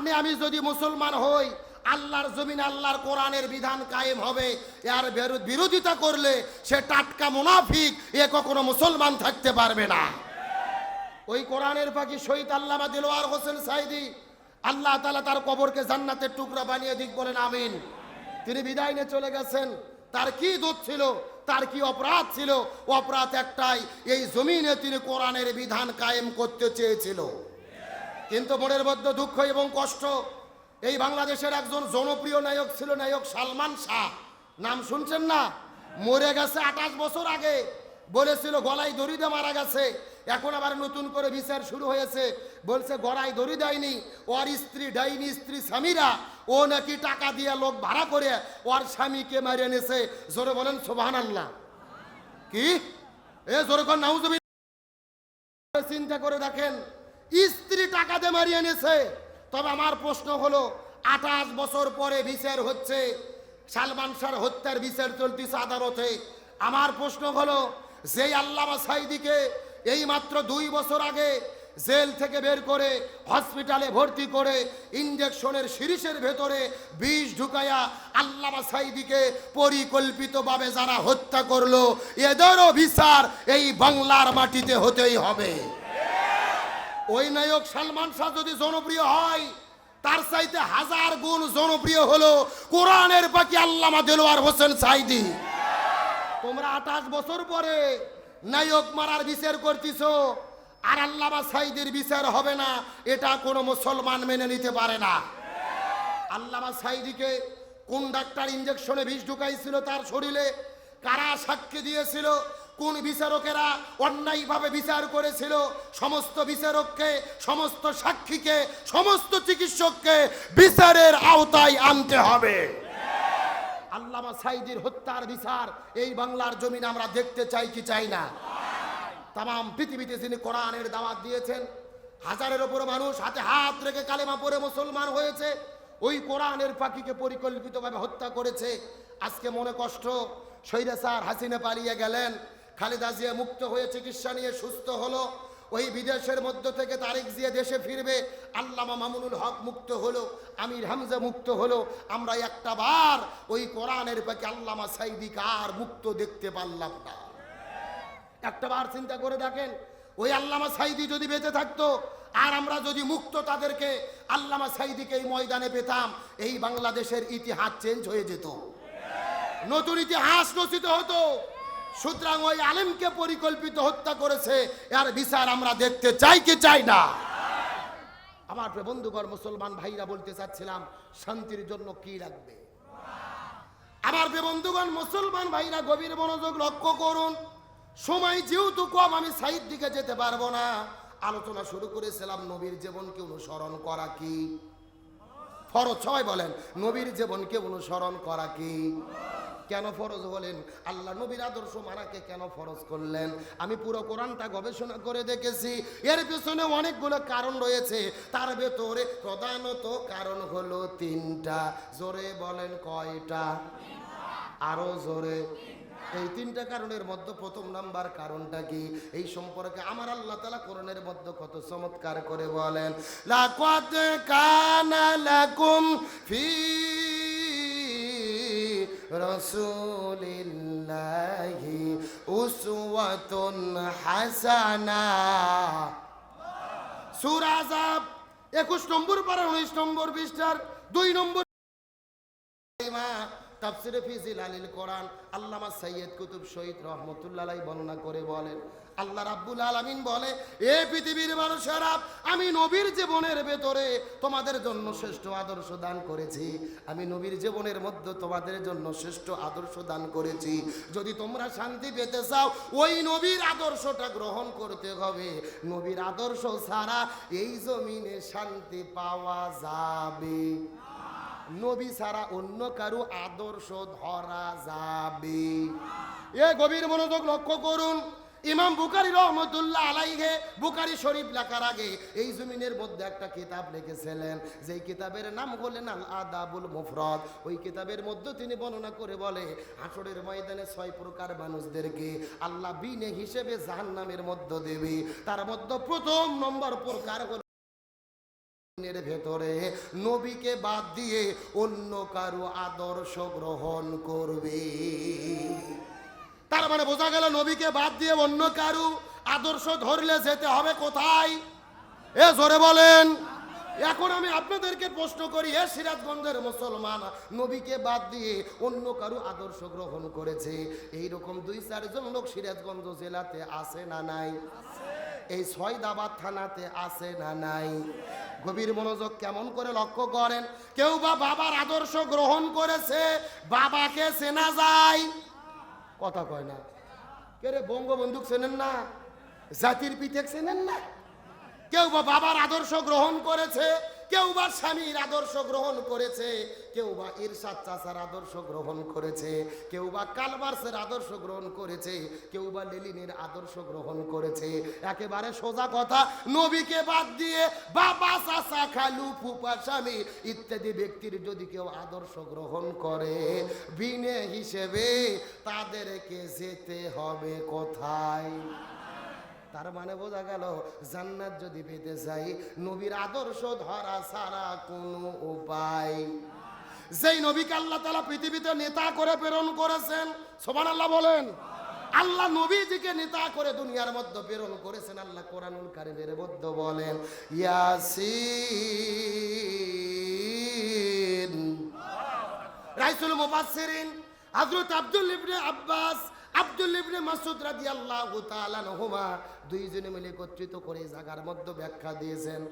আপনি, আমি যদি মুসলমান হই, আল্লাহর জমিন আল্লাহর কোরআনের বিধান কায়েম হবে। এর বিরোধিতা করলে সে টাটকা মুনাফিক, এ কখনো মুসলমান থাকতে পারবে না। ওই কোরআনের পাখি শহীদ আল্লামা দিলওয়ার হোসেন সাইদি, আল্লাহ তালা তার কবরকে জান্নাতের টুকরা বানিয়ে দিক বলেন, আমিন। তিনি বিদায় নিয়ে চলে গেছেন। তার কি দোষ ছিল? তার কি অপরাধ ছিল? অপরাধ একটাই, এই জমিনে তিনি কোরআনের বিধান কায়েম করতে চেয়েছিল। কিন্তু মনের মধ্যে দুঃখ এবং কষ্ট। এই বাংলাদেশের একজন জনপ্রিয় নায়ক ছিল নায়ক সালমান শাহ। নাম শুনছেন না? মরে গেছে আঠাশ বছর আগে। বলেছিল, গলায় দড়ি দিয়ে মারা গেছে। এখন আবার নতুন করে বিচার শুরু হয়েছে। বলছে, গলায় দড়ি দেয়নি। ওর স্ত্রী ডাইনি স্ত্রী স্বামীরা, ও নাকি টাকা দিয়ে লোক ভাড়া করে ওর স্বামীকে মারিয়ে এনেছে জোরে বলেন সোবাহান আল্লাহ কি? এ জোরে চিন্তা করে দেখেন স্ত্রী টাকা দিয়ে মারিয়ে এনেছে। তবে আমার প্রশ্ন হলো, আঠাশ বছর পরে বিচার হচ্ছে, সালমান শাহর হত্যার বিচার চলতেছে আদালতে আমার প্রশ্ন হলো, যেই আল্লামা সাইদিকে এই মাত্র দুই বছর আগে জেল থেকে বের করে হসপিটালে ভর্তি করে ইঞ্জেকশনের শিরিষের ভেতরে বিষ ঢুকায়া আল্লামা সাইদিকে পরিকল্পিতভাবে যারা হত্যা করল, এদেরও বিচার এই বাংলার মাটিতে হতেই হবে। ওই নায়ক সালমান শাহ যদি জনপ্রিয় হয়, তার চাইতে হাজার গুণ জনপ্রিয় হলো কোরআনের বাকি আল্লামা দেলোয়ার হোসেন সাইদি তোমরা আঠাশ বছর পরে নায়ক মারার বিচার করতেছ, আর আল্লামা সাইদের বিচার হবে না, এটা কোনো মুসলমান মেনে নিতে পারে না। আল্লামা সাইদিকে কোন ডাক্তার ইঞ্জেকশনে বিষ ঢুকাইছিল তার শরীরে, কারা সাক্ষী দিয়েছিল কোন বিচারকেরা অন্যায়ভাবে বিচার করেছিল, সমস্ত বিচারককে, সমস্ত সাক্ষীকে, সমস্ত চিকিৎসককে বিচারের আওতায় আনতে হবে। আল্লামা সাইদির হত্যার বিচার, এই বাংলার জমিন আমরা দেখতে চাই কি চাই না? তাম পৃথিবীতে যিনি কোরআনের দাওয়াত দিয়েছেন, হাজারের ওপর মানুষ হাতে হাত রেখে কালেমা পরে মুসলমান হয়েছে, ওই কোরআনের পাখিকে পরিকল্পিতভাবে হত্যা করেছে। আজকে মনে কষ্ট স্যার হাসিনা পালিয়ে গেলেন খালেদা জিয়া মুক্ত হয়ে চিকিৎসা নিয়ে সুস্থ হলো। ওই বিদেশের মধ্য থেকে তারেক জিয়া দেশে ফিরবে। আল্লামা মামুনুল হক মুক্ত হলো, আমির হামজা মুক্ত হলো। আমরা একটা বার ওই কোরআনের পাখি আল্লামা সাইদিকে আর মুক্ত দেখতে পারলাম না। একটা বার চিন্তা করে দেখেন, ওই আল্লামা সাইদি যদি বেঁচে থাকতো, আর আমরা যদি মুক্ত তাদেরকে আল্লামা সাইদিকে এই ময়দানে পেতাম, এই বাংলাদেশের ইতিহাস চেঞ্জ হয়ে যেত। নতুন ইতিহাস রচিত হতো। সুতরাং ওই আলেমকে পরিকল্পিত হত্যা করেছে। এর বিচার আমরা দেখতে চাই কি চাই না? আমার প্রিয় বন্ধুগণ, মুসলমান ভাইরা বলতে চাচ্ছিলাম, শান্তির জন্য কি লাগবে? আমার বন্ধুগণ, মুসলমান ভাইরা গভীর মনোযোগ লক্ষ্য করুন। সময় যেহেতু কম, আমি সাইড দিকে যেতে পারব না। আলোচনা শুরু করেছিলাম, নবীর জীবনকে অনুসরণ করা কি? ফরজ সবাই বলেন, নবীর জীবনকে অনুসরণ করা কি? কেন ফরজ বলেন আল্লাহ নবীর আদর্শ মানাকে কেন ফরজ করলেন? আমি পুরো কোরআনটা গবেষণা করে দেখেছি। এর পিছনে অনেকগুলো কারণ রয়েছে। তার ভেতরে প্রধানত কারণ হলো তিনটা। জোরে বলেন কয়টা? আরও জোরে। এই তিনটা কারণের মধ্যে প্রথম নাম্বার কারণটা কি? এই সম্পর্কে আমার আল্লাহ তালা কোরআনের মধ্যে কত চমৎকার করে বলেন লাকুম ফি রাসূলিল্লাহি উসওয়াতুন হাসানা। সূরা আযাব 21 নম্বর পারা 19 নম্বর পৃষ্ঠার 2 নম্বর তাফসিরে ফি জিলালিল কোরআন আল্লামা সাইয়্যিদ কুতুব শহীদ রহমতুল্লাহ বর্ণনা করে বলেন, আল্লাহ রাব্বুল আলামিন বলে, এ পৃথিবীর মানুষেরা, আমি নবীর জীবনের ভেতরে তোমাদের জন্য শ্রেষ্ঠ আদর্শ দান করেছি। আমি নবীর জীবনের মধ্যে তোমাদের জন্য শ্রেষ্ঠ আদর্শ দান করেছি। যদি তোমরা শান্তি পেতে চাও, ওই নবীর আদর্শটা গ্রহণ করতে হবে। নবীর আদর্শ ছাড়া এই জমিনে শান্তি পাওয়া যাবে। নবী ছাড়া অন্য কারও আদর্শ ধরা যাবে। এ গভীর মনোযোগ লক্ষ্য করুন। ইমাম বুকারি রহমতুল্লাহ আলাইহে বুকারি শরীফ লেখার আগে এই জমিনের মধ্যে একটা কিতাব লিখেছিলেন। যেই কিতাবের নাম হলেন আল আদাবুল মুফরদ। ওই কিতাবের মধ্যে তিনি বর্ণনা করে বলে হাসরের ময়দানে ছয় প্রকার মানুষদেরকে আল্লাহ বিনে হিসেবে জাহান্নামের মধ্যে দেবে। তার মধ্যে প্রথম নম্বর প্রকার হল এর ভেতরে নবীকে বাদ দিয়ে অন্য কারও আদর্শ গ্রহণ করবে। তার মানে বোঝা গেল নবীকে বাদ দিয়ে অন্য কারও আদর্শ ধরলে যেতে হবে কোথায়? এ জোরে বলেন। এখন আমি আপনাদেরকে প্রশ্ন করি, এ সিরাজগঞ্জের মুসলমান নবীকে বাদ দিয়ে অন্য কারও আদর্শ গ্রহণ করেছে? এই রকম দুই, চারজন লোক সিরাজগঞ্জ জেলাতে আছে না নাই? এই ছয়দাবাদ থানাতে আছে না নাই? গভীর মনোযোগ কেমন করে লক্ষ্য করেন? কেউ বা বাবার আদর্শ গ্রহণ করেছে, বাবাকে চেনা যায়। কথা কয় না। কে রে বঙ্গবন্ধু চেনেন না? জাতির পিঠে চেনেন না? কেউ বা বাবার আদর্শ গ্রহণ করেছে কেউ বা স্বামীর আদর্শ গ্রহণ করেছে, কেউ বা ইরশাদ চাচার আদর্শ গ্রহণ করেছে, কেউ বা কালবার্সের আদর্শ গ্রহণ করেছে, কেউ বা লেলিনের আদর্শ গ্রহণ করেছে। একেবারে সোজা কথা, নবীকে বাদ দিয়ে বাবা, চাচা, খালু ফুপা স্বামী ইত্যাদি ব্যক্তির যদি কেউ আদর্শ গ্রহণ করে, বিনে হিসেবে তাদেরকে যেতে হবে কোথায়? তার মানে বোঝা গেল, জান্নাত যদি পেতে চাই, নবীর আদর্শ ধরা ছাড়া কোনো উপায়। যেই নবীকে আল্লাহ তালা পৃথিবীতে নেতা করে প্রেরণ করেছেন সোমান আল্লাহ বলেন, আল্লাহ নবীজিকে নেতা করে দুনিয়ার মধ্যে প্রেরণ করেছেন, আল্লাহ কোরআনুল কারিমের মধ্যে বলেন, ইয়াসিন। রাইসুল মুফাসসিরিন, হযরত আব্দুল ইবনে আব্বাস আব্দুল ইবনে মাসুদ রাদিয়াল্লাহু তাআলা নহমা দুইজনে মিলে একত্রিত করে জাগার মধ্যে ব্যাখ্যা দিয়েছেন।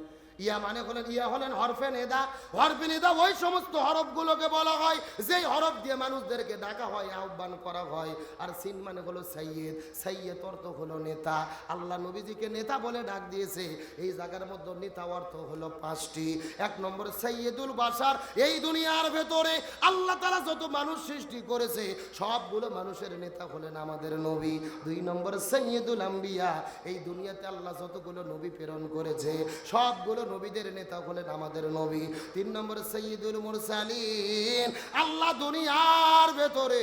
ইয়া মানে হলেন, ইয়া হলেন হরফে নেদা। হরফে নেদা ওই সমস্ত হরফগুলোকে বলা হয়, যেই হরফ দিয়ে মানুষদেরকে ডাকা হয়, আহ্বান করা হয়। আর সিন মানে হলো সাইয়েদ। সাইয়েদ অর্থ হলো নেতা। আল্লাহ নবীজিকে নেতা বলে ডাক দিয়েছে। এই জায়গার মধ্যে নেতা অর্থ হলো পাঁচটি। এক নম্বর, সাইয়েদুল বাসার এই দুনিয়ার ভেতরে আল্লাহ তারা যত মানুষ সৃষ্টি করেছে, সবগুলো মানুষের নেতা হলেন আমাদের নবী। দুই নম্বর সৈয়দুল আম্বিয়া। এই দুনিয়াতে আল্লাহ যতগুলো নবী প্রেরণ করেছে, সবগুলো নবীদের নেতা হলেন আমাদের নবী। তিন নম্বর সৈয়দুল মুরসালিন। আল্লাহ দুনিয়ার ভেতরে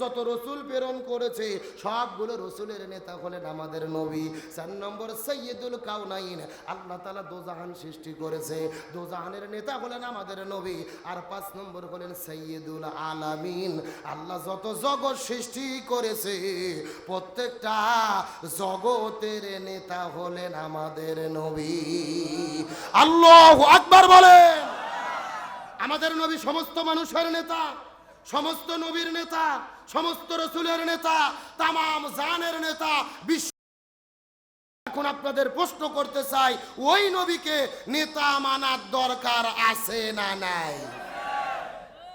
যত রসুল প্রেরণ করেছে, সবগুলো রসুলের নেতা হলেন আমাদের নবী। চার নম্বর সৈয়দুল কাউনাইন। আল্লাহ তালা দোজাহান সৃষ্টি করেছে। দোজাহানের নেতা হলেন আমাদের নবী। আর পাঁচ নম্বর হলেন সৈয়দুল আলামিন। আল্লাহ যত জগৎ সৃষ্টি করেছে, প্রত্যেকটা জগতের নেতা হলেন আমাদের নবী। আল্লাহ আকবার বলেন আমাদের নবী সমস্ত মানুষের নেতা, সমস্ত নবীর নেতা, সমস্ত রসুলের নেতা তাম জানের নেতা, বিশ্ব এখন আপনাদের প্রশ্ন করতে চাই, ওই নবীকে নেতা মানার দরকার আছে না নাই?